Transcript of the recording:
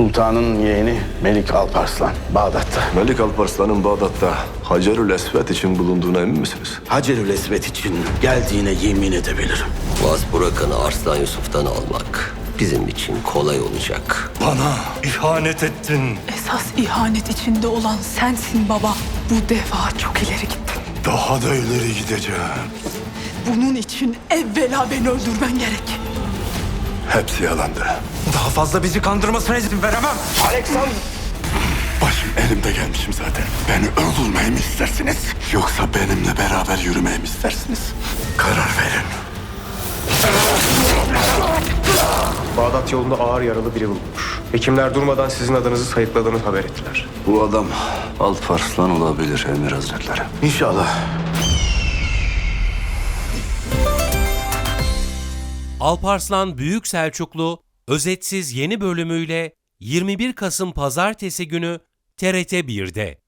Sultanın yeğeni Melik Alparslan Bağdat'ta. Melik Alparslan'ın Bağdat'ta Hacerül Esved için bulunduğuna emin misiniz? Hacerül Esved için geldiğine yemin edebilirim. Vaz Burak'ını Arslan Yusuf'tan almak bizim için kolay olacak. Bana ihanet ettin. Esas ihanet içinde olan sensin baba. Bu defa çok ileri gittin. Daha da ileri gideceğim. Bunun için evvela beni öldürmen gerek. Hepsi yalandı. Daha fazla bizi kandırmasına izin veremem. Başım elimde gelmişim zaten. Beni öldürmeyi mi istersiniz? Yoksa benimle beraber yürümeyi mi istersiniz? Karar verin. Bağdat yolunda ağır yaralı biri bulunmuş. Hekimler durmadan sizin adınızı sayıkladığını haber ettiler. Bu adam Alparslan olabilir Emir Hazretleri. İnşallah. Alparslan Büyük Selçuklu özetsiz yeni bölümüyle 21 Kasım Pazartesi günü TRT 1'de.